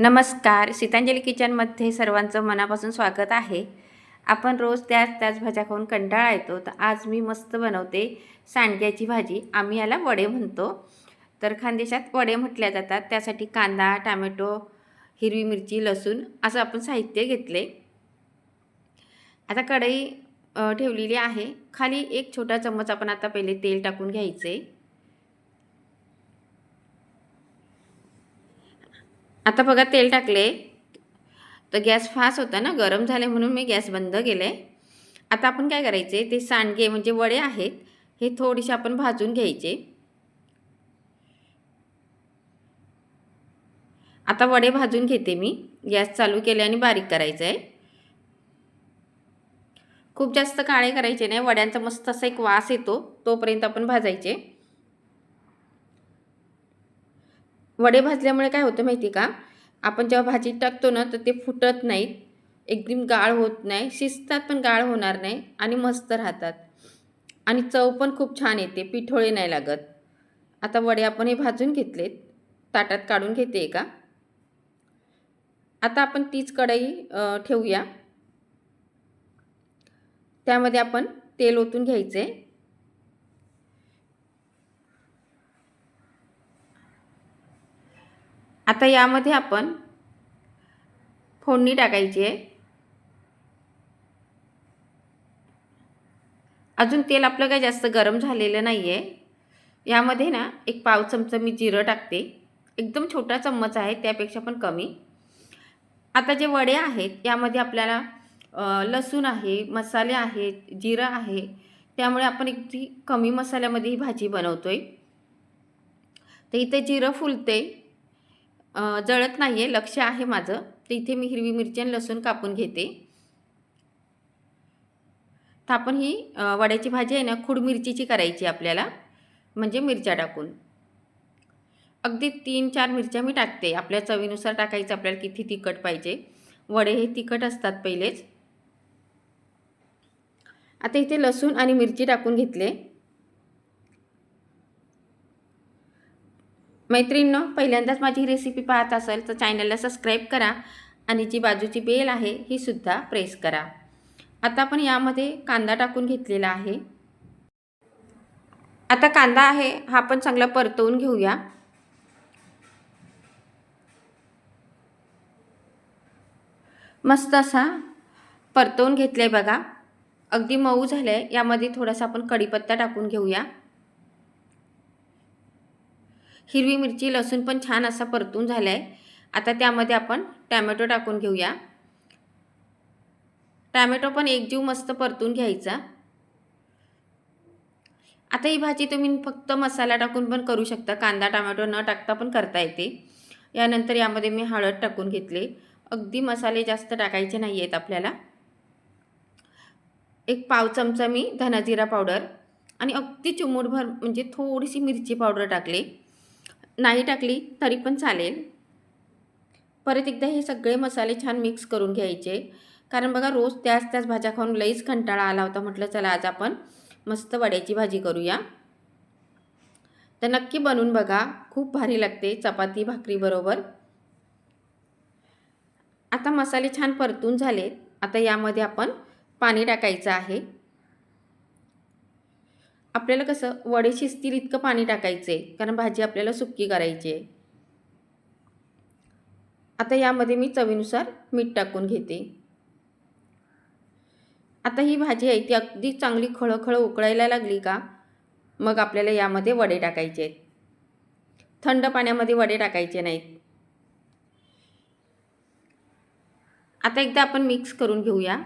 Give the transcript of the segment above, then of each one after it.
नमस्कार सीतांजली किचनमध्ये सर्वांचं मनापासून स्वागत आहे. आपण रोज त्याच त्याच भाज्या खाऊन कंटाळा येतो तर आज मी मस्त बनवते सांडग्याची भाजी. आम्ही याला वडे म्हणतो. तर खानदेशात वडे म्हटल्या जातात. त्यासाठी कांदा टामॅटो हिरवी मिरची लसूण असं आपण साहित्य घेतले. आता कढई ठेवलेली आहे. खाली एक छोटा चम्मच आपण आता पहिले तेल टाकून घ्यायचे. आता बघा तेल टाकले. तर गॅस फास्ट होता ना गरम झाले म्हणून मी गॅस बंद केले. आता आपण काय करायचे ते सांडगे म्हणजे वडे आहेत हे थोडेसे आपण भाजून घ्यायचे. आता वडे भाजून घेते मी गॅस चालू केले आणि बारीक करायचं आहे खूप जास्त काळे करायचे नाही वड्यांचा मस्त असा एक वास येतो तोपर्यंत आपण भाजायचे. वडे भाजल्यामुळे काय होतं माहिती का? आपण जेव्हा भाजीत टाकतो ना तर ते फुटत नाहीत. एकदम गाळ होत नाही. शिजतात पण गाळ होणार नाही आणि मस्त राहतात. आणि चव पण खूप छान येते. पिठोळे नाही लागत. आता वडे आपण हे भाजून घेतलेत. ताटात काढून घेते का? आता आपण तीच कढई ठेवूया. त्यामध्ये आपण तेल ओतून घ्यायचे. आता यामध्ये आपण फोडणी टाकायची आहे. अजून तेल आपलं काही जास्त गरम झालेलं नाही आहे यामध्ये ना एक पाव चमचा मी जिरं टाकते. एकदम छोटा चम्मच आहे त्यापेक्षा पण कमी. आता जे वडे आहेत यामध्ये आपल्याला लसूण आहे मसाले आहेत जिरं आहे त्यामुळे आपण अगदी कमी मसाल्यामध्ये ही भाजी बनवतो आहे तर इथे जिरं फुलते जळत नाही आहे लक्ष आहे माझं. तर इथे मी हिरवी मिरची आणि लसूण कापून घेते. तर आपण ही वड्याची भाजी आहे ना खूड मिरचीची करायची आपल्याला. म्हणजे मिरच्या टाकून. अगदी तीन चार मिरच्या मी टाकते. आपल्या चवीनुसार टाकायचं आपल्याला किती तिखट पाहिजे. वडे हे तिखट असतात पहिलेच. आता इथे लसूण आणि मिरची टाकून घेतले. मैत्रिणींनो पहिल्यांदाच माझी रेसिपी पाहत असेल तर चॅनलला सबस्क्राईब करा आणि जी बाजूची बेल आहे ही सुद्धा प्रेस करा. आता आपण यामध्ये कांदा टाकून घेतलेला आहे. आता कांदा आहे हा पण चांगला परतवून घेऊया. मस्त असा परतवून घेतला आहे बघा. अगदी मऊ झालं आहे यामध्ये थोडासा आपण कढीपत्ता टाकून घेऊया. हिरवी मिरची लसूण पण छान असा परतून झाला आहे आता त्यामध्ये आपण टॅमॅटो टाकून घेऊया. टॅमॅटो पण एक जीव मस्त परतून घ्यायचा. आता ही भाजी तुम्ही फक्त मसाला टाकून पण करू शकता. कांदा टमॅटो न टाकता पण करता येते. यानंतर यामध्ये मी हळद टाकून घेतले. अगदी मसाले जास्त टाकायचे नाही आहेत आपल्याला. एक पाव चमचा मी धनाजिरा पावडर आणि अगदी चिमूटभर म्हणजे थोडीशी मिरची पावडर टाकली. नाही टाकली तरी पण चालेल. परत एकदा हे सगळे मसाले छान मिक्स करून घ्यायचे. कारण बघा रोज त्याच त्याच भाज्या खाऊन लईच कंटाळा आला होता. म्हटलं चला आज आपण मस्त वड्याची भाजी करूया. तर नक्की बनवून बघा. खूप भारी लागते. चपाती भाकरीबरोबर आता मसाले छान परतून झाले आता यामध्ये आपण पाणी टाकायचं आहे. आपल्याला कसं वडे शिजतील इतकं पाणी टाकायचं आहे कारण भाजी आपल्याला सुक्की करायची आहे. आता यामध्ये मी चवीनुसार मीठ टाकून घेते. आता ही भाजी आहे ती अगदी चांगली खळखळ उकळायला लागली का मग आपल्याला यामध्ये वडे टाकायचे आहेत. थंड पाण्यामध्ये वडे टाकायचे नाहीत. आता एकदा आपण मिक्स करून घेऊया.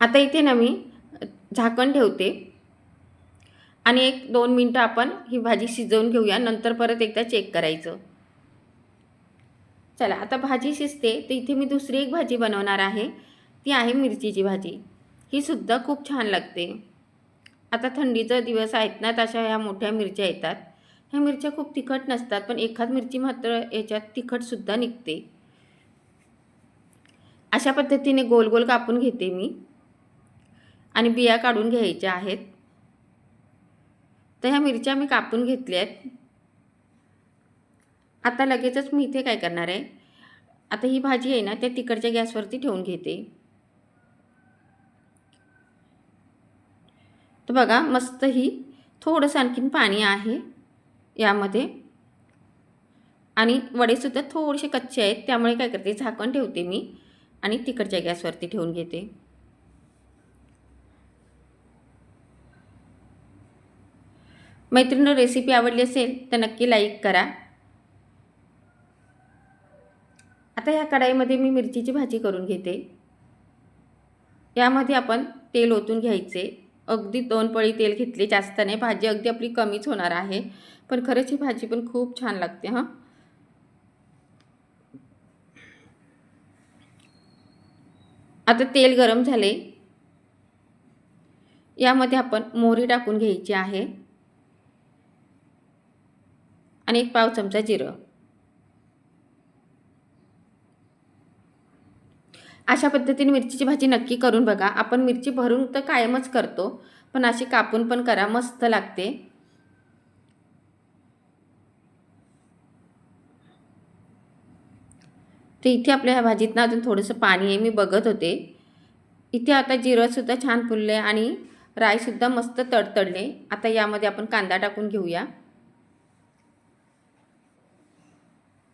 आता इथे ना मी झाकण ठेवते. आणि एक दोन मिनटं आपण ही भाजी शिजवून घेऊया. नंतर परत एकदा चेक करायचं. चला आता भाजी शिजते. तर इथे मी दुसरी एक भाजी बनवणार आहे. ती आहे मिरचीची भाजी. ही सुद्धा खूप छान लागते. आता थंडीचा दिवस आहेत ना तशा ह्या मोठ्या मिरच्या येतात. ह्या मिरच्या खूप तिखट नसतात पण एखाद मिरची मात्र याच्यात तिखटसुद्धा निघते. अशा पद्धतीने गोल गोल कापून घेते मी. आणि बिया काढून घ्यायच्या आहेत. तर ह्या मिरच्या मी कापून घेतल्या आहेत. आता लगेचच मी इथे काय करणार आहे? आता ही भाजी आहे ना त्या तिकडच्या गॅसवरती ठेवून घेते. तर बघा मस्त ही थोडंसं आणखीन पाणी आहे यामध्ये. आणि वडेसुद्धा थोडेसे कच्चे आहेत त्यामुळे काय करते झाकण ठेवते मी आणि तिकडच्या गॅसवरती ठेवून घेते. मैत्रिणी रेसिपी आवडली असेल तर नक्की लाईक करा. आता ह्या कढाईमध्ये मी मिरचीची भाजी करून घेते. यामध्ये आपण तेल ओतून घ्यायचे. अगदी दोन पळी तेल घेतले जास्त नाही भाजी अगदी आपली कमीच होणार आहे. पण खरंच ही भाजी पण खूप छान लागते हां. आता तेल गरम झाले. यामध्ये आपण मोहरी टाकून घ्यायची आहे. आणि एक पाव चमचा जिरं. अशा पद्धतीने मिरचीची भाजी नक्की करून बघा. आपण मिरची भरून तर कायमच करतो पण अशी कापून पण करा मस्त लागते. तर इथे आपल्या ह्या भाजीत ना अजून थोडंसं पाणी आहे मी बघत होते. इथे आता जिरंसुद्धा छान फुलले आणि राईसुद्धा मस्त तडतडले. आता यामध्ये आपण कांदा टाकून घेऊया.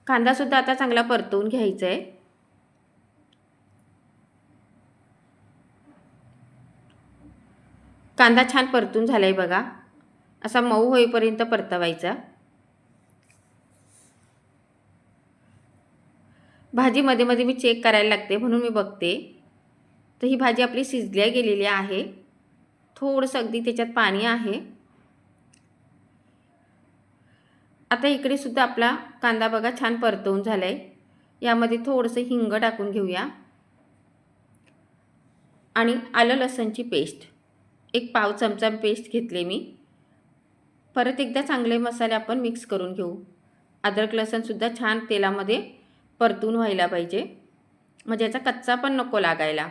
कांदासुद्धा आता चांगला परतवून घ्यायचा आहे कांदा छान परतून झाला आहे बघा. असा मऊ होईपर्यंत परतवायचा. भाजी मध्ये मध्ये मी चेक करायला लागते म्हणून मी बघते. तर ही भाजी आपली शिजल्या गेलेली आहे. थोडंसं अगदी त्याच्यात पाणी आहे. आता इकडे सुद्धा आपला कांदा बघा छान परतवून झाला आहे यामध्ये थोडंसं हिंग टाकून घेऊया. आणि आलं लसणची पेस्ट. एक पाव चमचा पेस्ट घेतले मी. परत एकदा चांगले मसाले आपण मिक्स करून घेऊ. अद्रक लसणसुद्धा छान तेलामध्ये परतून व्हायला पाहिजे. म्हणजे याचा कच्चा पण नको लागायला.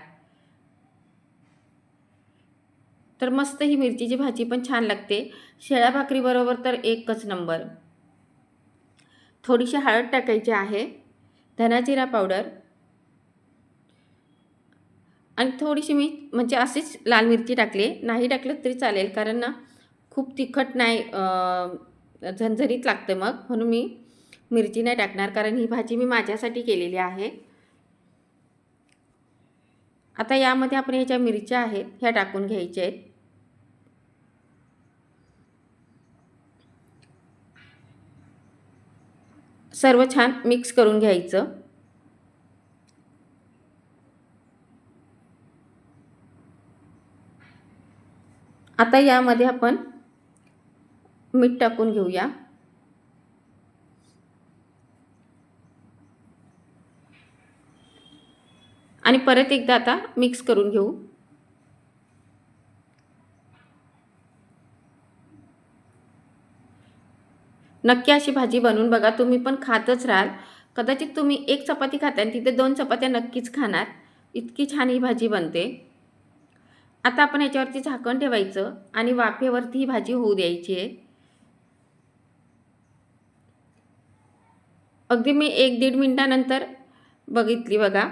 तर मस्त ही मिरचीची भाजी पण छान लागते. शेळ्या भाकरीबरोबर तर एकच नंबर. थोडीशी हळद टाकायची आहे धनाजिरा पावडर आणि थोडीशी मी म्हणजे अशीच लाल मिरची टाकली. नाही टाकलं तरी चालेल कारण ना खूप तिखट नाही झणझणीत लागतं मग. म्हणून मी मिरची नाही टाकणार कारण ही भाजी मी माझ्यासाठी केलेली आहे. आता यामध्ये आपण ह्याच्या मिरच्या आहेत ह्या टाकून घ्यायच्या आहेत. सर्व छान मिक्स करून घ्यायचं. आता यामध्ये आपण मीठ टाकून घेऊया. आणि परत एकदा आता मिक्स करून घेऊ. नक्की अशी भाजी बनवून बघा. तुम्ही पण खातच राहाल. कदाचित तुम्ही एक चपाती खाता आणि तिथे दोन चपात्या नक्कीच खाणार. इतकी छान ही भाजी बनते. आता आपण याच्यावरती झाकण ठेवायचं आणि वाफेवरती ही भाजी होऊ द्यायची आहे. अगदी मी एक दीड मिनटानंतर बघितली बघा.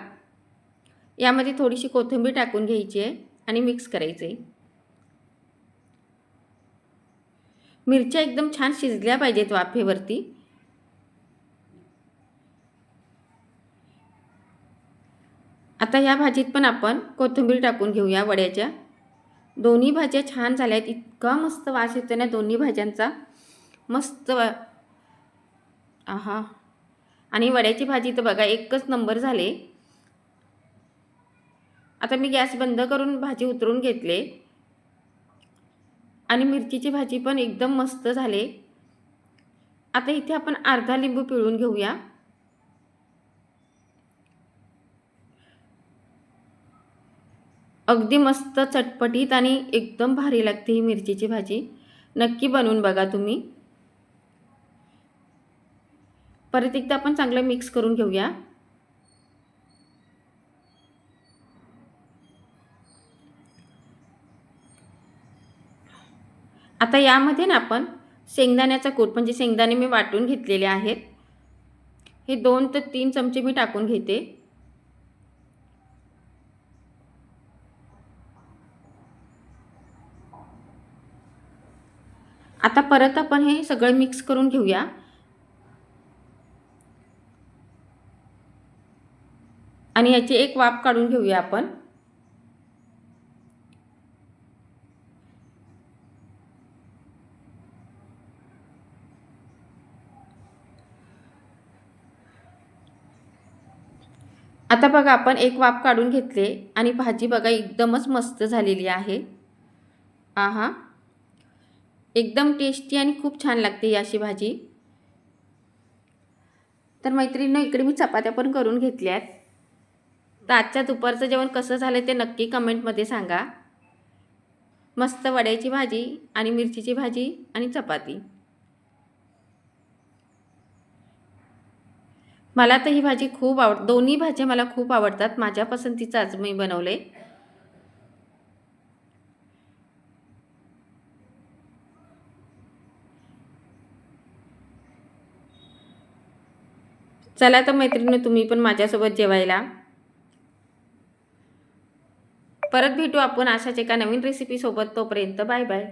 यामध्ये थोडीशी कोथिंबीर टाकून घ्यायची आहे आणि मिक्स करायचं आहे. मिरच्या एकदम छान शिजल्या पाहिजेत वाफेवरती. आता या भाजीत पण आपण कोथिंबीर टाकून घेऊया वड्याच्या. दोन्ही भाज्या छान झाल्या आहेत इतका मस्त वास येतो ना दोन्ही भाज्यांचा. मस्त वा आहा. आणि वड्याची भाजी तर बघा एकच नंबर झाले. आता मी गॅस बंद करून भाजी उतरून घेतले. आणि मिरचीची भाजी पण एकदम मस्त झाले. आता इथे आपण अर्धा लिंबू पिळून घेऊया. अगदी मस्त चटपटीत आणि एकदम भारी लागते ही मिरचीची भाजी. नक्की बनवून बघा तुम्ही. परत एकदा आपण चांगलं मिक्स करून घेऊया. आता यामध्ये ना आपण शेंगदाण्याचा कूट म्हणजे शेंगदाणे मी वाटून घेतलेले आहेत. हे दोन ते तीन चमचे मी टाकून घेते. आता परत आपण हे सगळं मिक्स करून घेऊया. आणि याची एक वाफ काढून घेऊया आपण. आता बघा आपण एक वाफ काढून घेतले आणि भाजी बघा एकदमच मस्त झालेली आहे. आहा. एकदम टेस्टी आणि खूप छान लागते ही अशी भाजी. तर मैत्रिणीनं इकडे मी चपात्या पण करून घेतल्या आहेत तर आजच्या दुपारचं जेवण कसं झालं ते नक्की कमेंटमध्ये सांगा. मस्त वड्याची भाजी आणि मिरचीची भाजी आणि चपाती. मला तर ही भाजी खूप आवड दोन्ही भाज्या मला खूप आवडतात. माझ्या पसंतीचं आज मी बनवले चला तर मैत्रिणी तुम्ही पण माझ्यासोबत जेवायला. परत भेटू आपण अशाच एका नवीन रेसिपीसोबत तोपर्यंत बाय बाय.